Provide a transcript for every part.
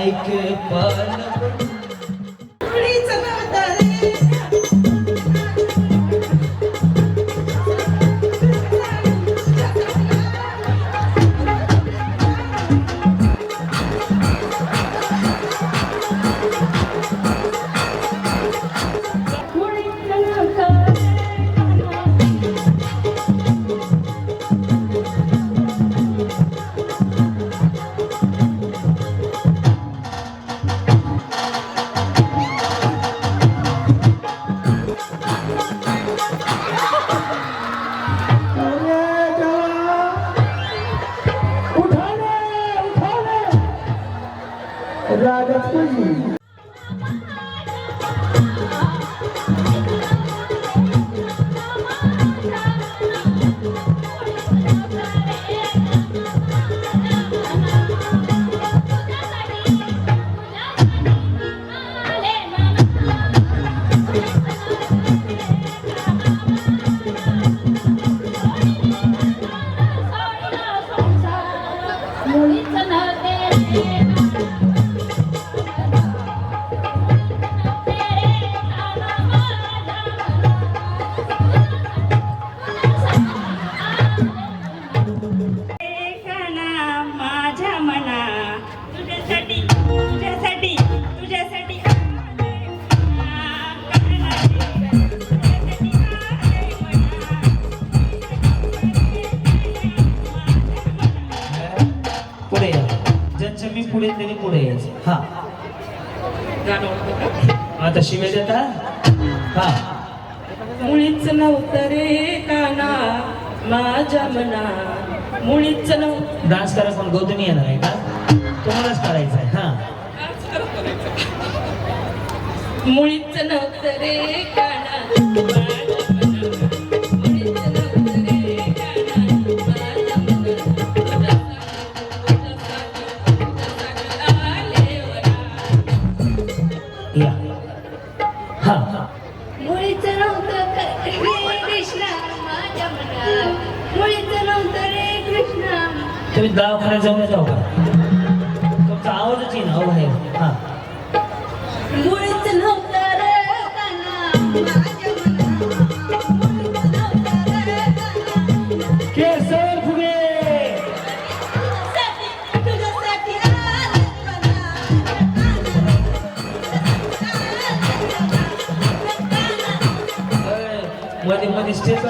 Bike পালা पुढे त्यांनी पुढे यायचं. हा. आता शिवे देता हा. मुळीच नव्हतं रे काना माझ्या मना. मुळीच नव्हतं डान्स करा पण गौतमी येणार आहे का? तुम्हालाच करायचं आहे. हा. मुळीच नव्हतं रे काना माझ्या हा हा मुळीच नव्हतं रे कृष्णा माझ्या मनात. मुळीच नव्हतं रे कृष्णा. तुम्ही दवाखान्यात जाऊन जाऊ का तुमचा आवाजच येईना अहो बाहेर हा. मुळीच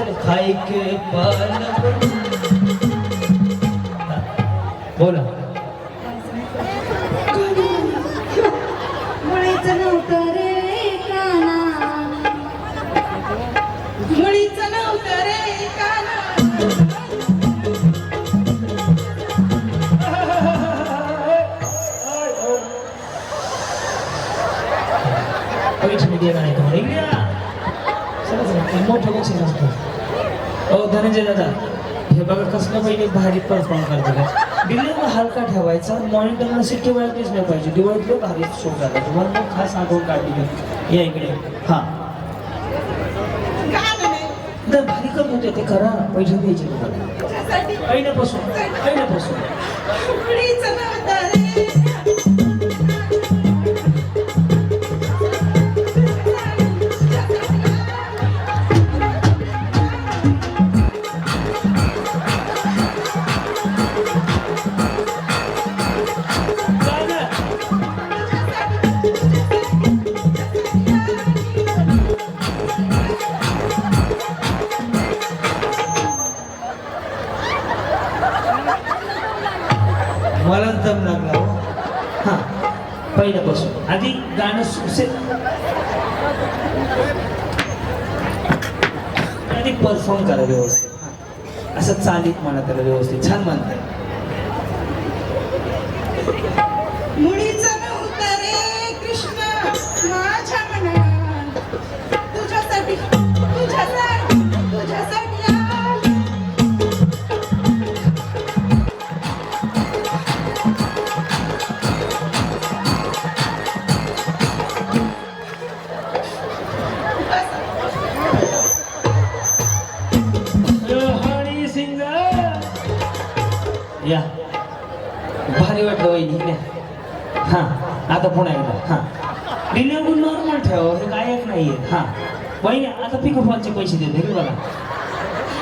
मध्ये स्टेप आहे खाई के पान। बोला। मुळीच नव्हतं रे काना। मुळीच नव्हतं रे काना। पैसे मीडिया नाही तुम्हाला? इकडे या. मोठं बक्षीस असतं हो धनंजय दादा हे बघा कसलं पहिले भारी परफॉर्म करतात का? डिलेला हलका ठेवायचा मॉनिटरला सिटी वळतीच नाही पाहिजे. दिवाळीतलं भारी शो झाला तुम्हाला मग खास आठवण काढली या इकडे. हां. तर भारी करत होते ते करा पैसे द्यायचे तुम्हाला. पहिल्यापासून पहिल्यापासून गाणं सुसे आणि परफॉर्म करा व्यवस्थित. असं चालीत म्हणा त्याला व्यवस्थित. छान म्हणताय कृष्ण. माझ्या मनात तुझ्यासाठी तुझ्यासाठी या. भारी वाटलं वहिनी हा आता पुन्हा एकदा हा. डिलिव्हरी नॉर्मल ठेव हे गायक नाहीये. हा. वहिनी आता पिको फॉलचे पैसे देते बघा.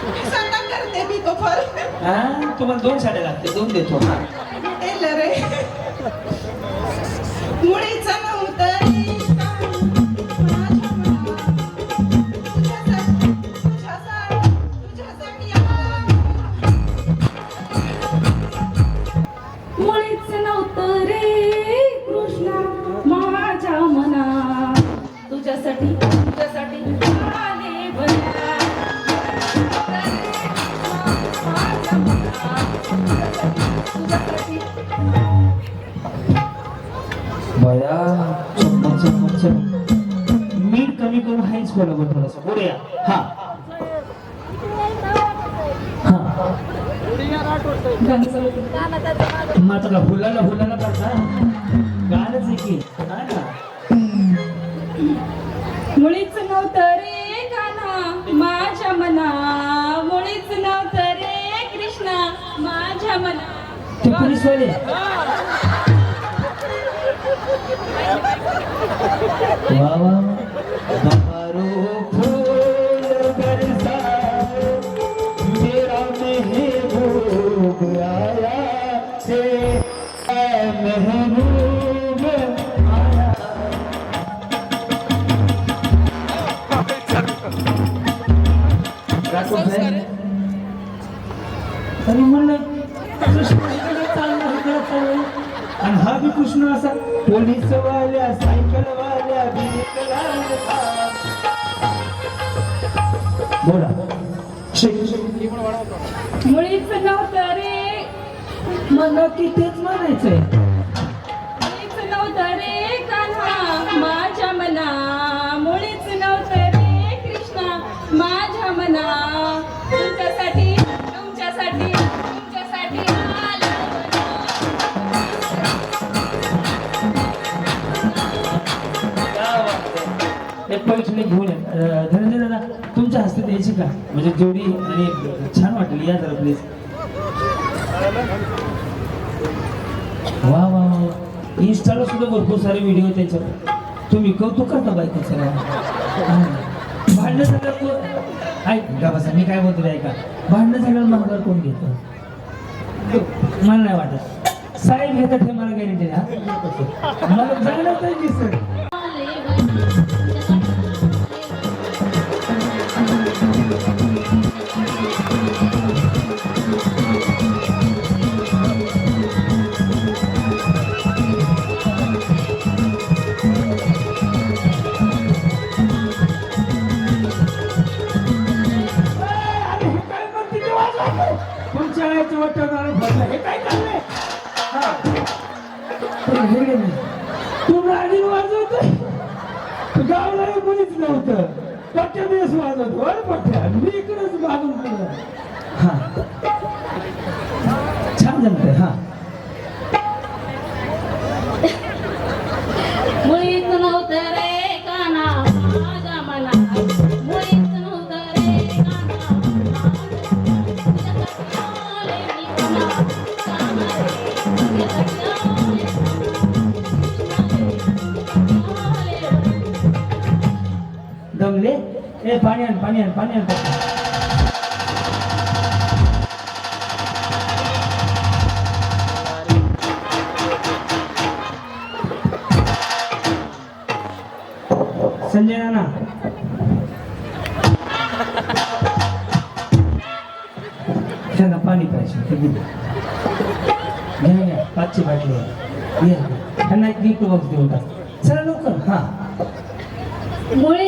मी हा तुम्हाला दोन साड्या लागते दोन देतो. हा. टेलर आहे बया चम्मच चम्मच मीठ कमी करून हायच बरोबर थोडंसं. बोलूया. हा. हा. गाणं चालू कर. वा नव्हतं रे मला तेच म्हणायचंय. मुळीच नव्हतं रे कान्हा माझ्या मना. मुळीच नव्हतं रे कृष्णा माझ्या मना. तुमच्यासाठी तुमच्यासाठी तुमच्यासाठी आलं एक घेऊन धनंजय दादा तुमच्या हस्ते द्यायची का? म्हणजे जोडी आणि छान वाटेल या जरा प्लीज वा वा वा. इंस्टाला सुद्धा भरपूर सारे व्हिडिओ त्याच्यावर तुम्ही कौतुक करता बायकोचं भांडणं झाल्यावर कोण ऐक का मी काय बोलतो ऐका. भांडणं झाल्यावर माघार कोण घेतो? मला नाही वाटत. साहेब घेतात हे मला गॅरंटी हा. मला जाणं दिसत सर तुमच्या भरलं हे काय चाललंय? तू गाडी गावला कोणीच नव्हतं. पट्ट्या दिवस वाजवतो अरे पट्ट्या मी इकडेच वाजून पडलं हा. छान जमतंय हा. मुळीच नव्हतं रे. दमले ए पाणी आण पाणी आण पाणी पाणी पाहिजे पाचशे बाटली आहे. त्यांना एक गिफ्ट देऊ चला लवकर हा मुळीच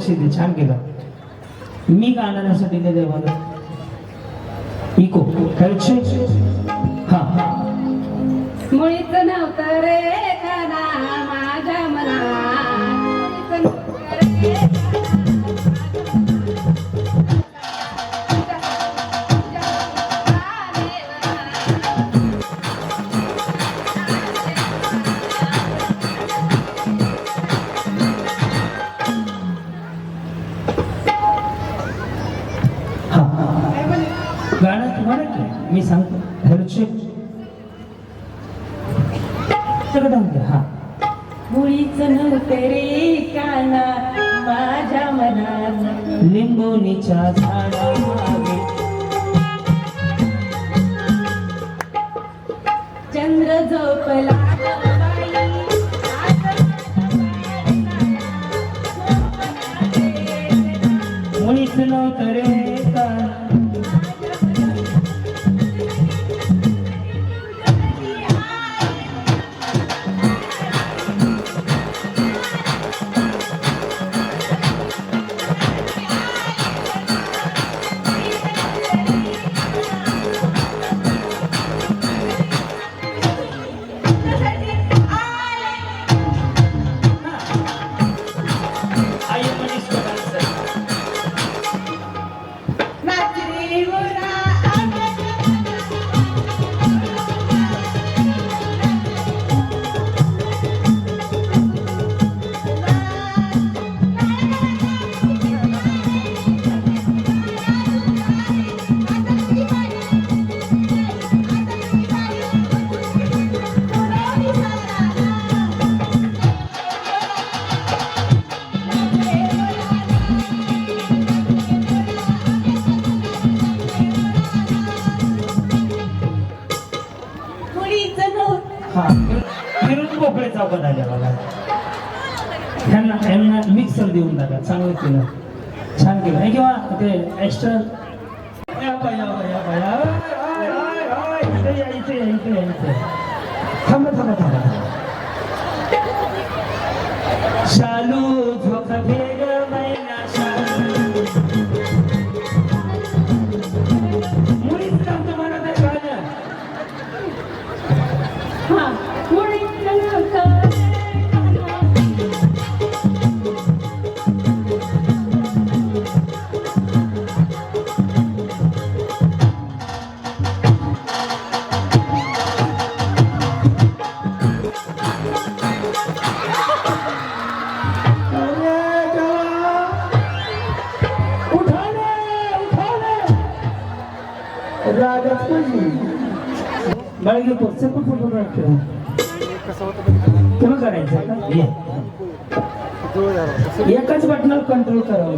लक्ष दे छान केलं मी का गाण्यासाठी नाही देवाला. इको हॅलो हा. मुळीच नव्हतं रे काना माझ्या मनात. मुळीच नव्हतं रे. রে ह्यांना ह्यांना मिक्सर देऊन टाका. चांगलं केलं. छान केलं. हे किंवा ते एक्स्ट्रा या बा, या बा, बाळगे पुस्तक फोटो काढतो केव्हा करायचं एकाच बटनावर कंट्रोल करावं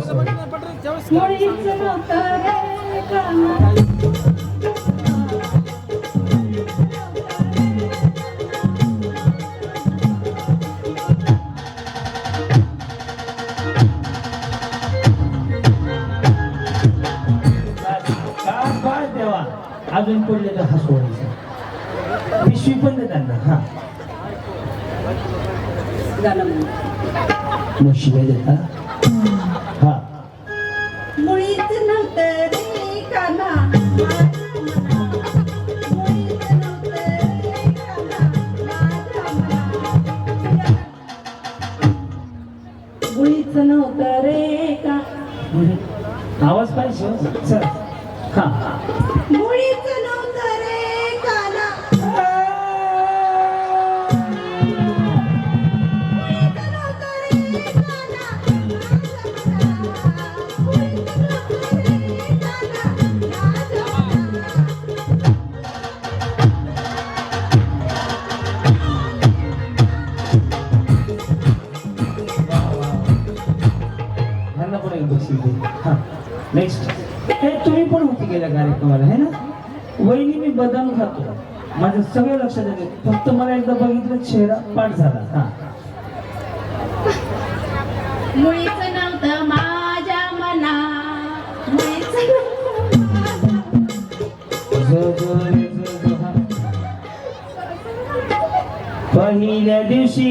अजून पडले तर हसवायचं पिशवी पण दे त्यांना हा. मग. शिवाय देता. हा. मुळीच नव्हतं रे काना माझ्या मनात. मुळीच नव्हतं लक्षात येते फक्त मला एकदा बघितलं चेहरा पाठ झाला. हा. मुळीच नव्हतं माझ्या मना. पहिल्या दिवशी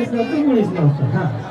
ですが、前後にしました。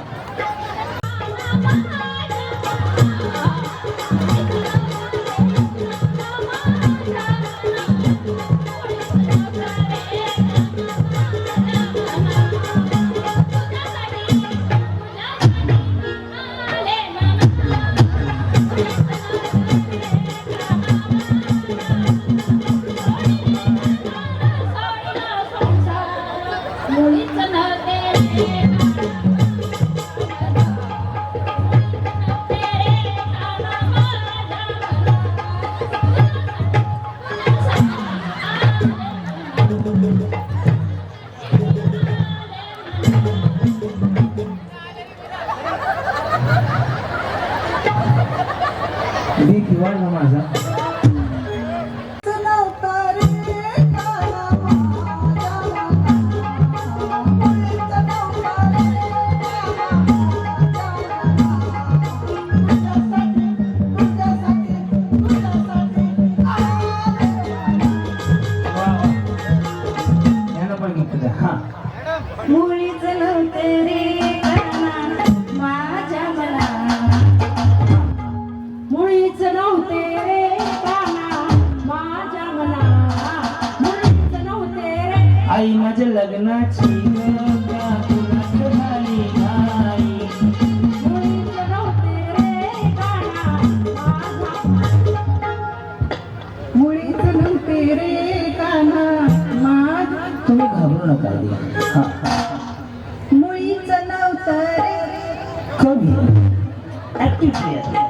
तुम्ही घाबरू नका मुळीच नव्हतं कवी. Active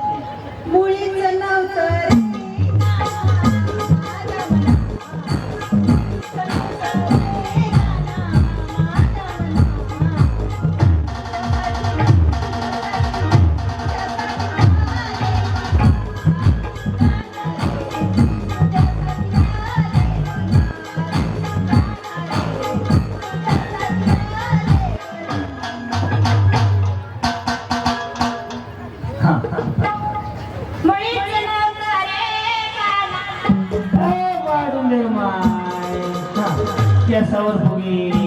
Yeah. you.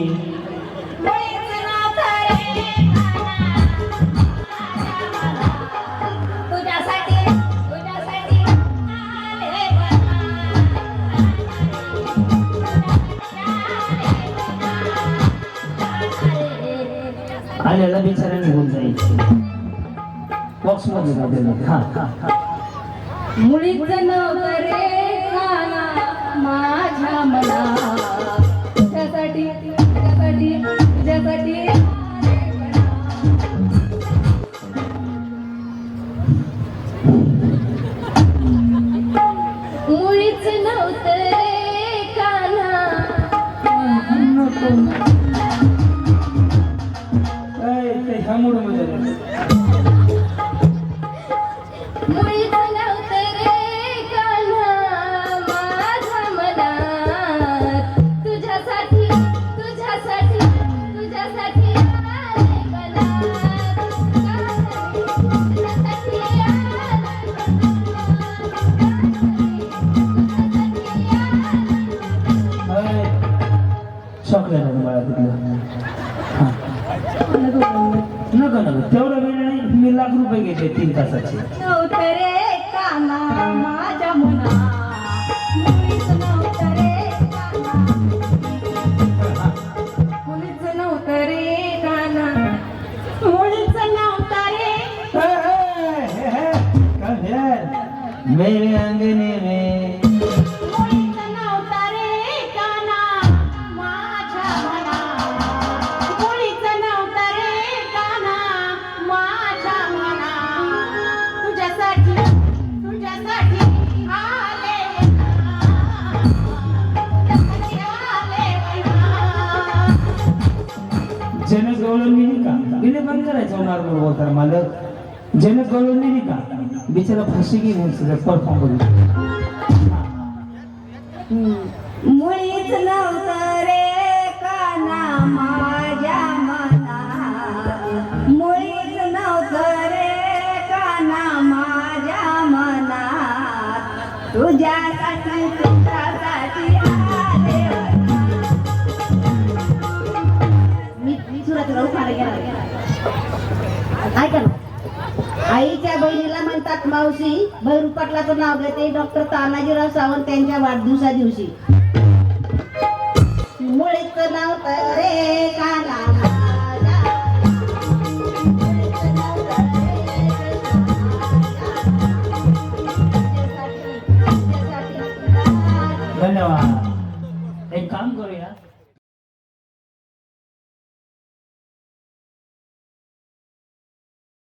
तेवढं वेळ नाही मी लाख रुपये घेतले तीन तासाचे. वाचवणार बरोबर तर मालक. ज्यानं कळून नाही का बिचारा फाशी घेऊन सगळं परफॉर्म करू मुळीच नव्हतं रे काना माझ्या मना मुळीच नव्हतं रे काना माझ्या मना तुझ्यासाठी तुझ्यासाठी आले. मी ऐका ना आईच्या बहिणीला म्हणतात मावशी भैरू तर नाव घेते डॉक्टर तानाजीराव सावंत त्यांच्या वाढदिवसा दिवशी. मुळीच नाव रे काना धन्यवाद.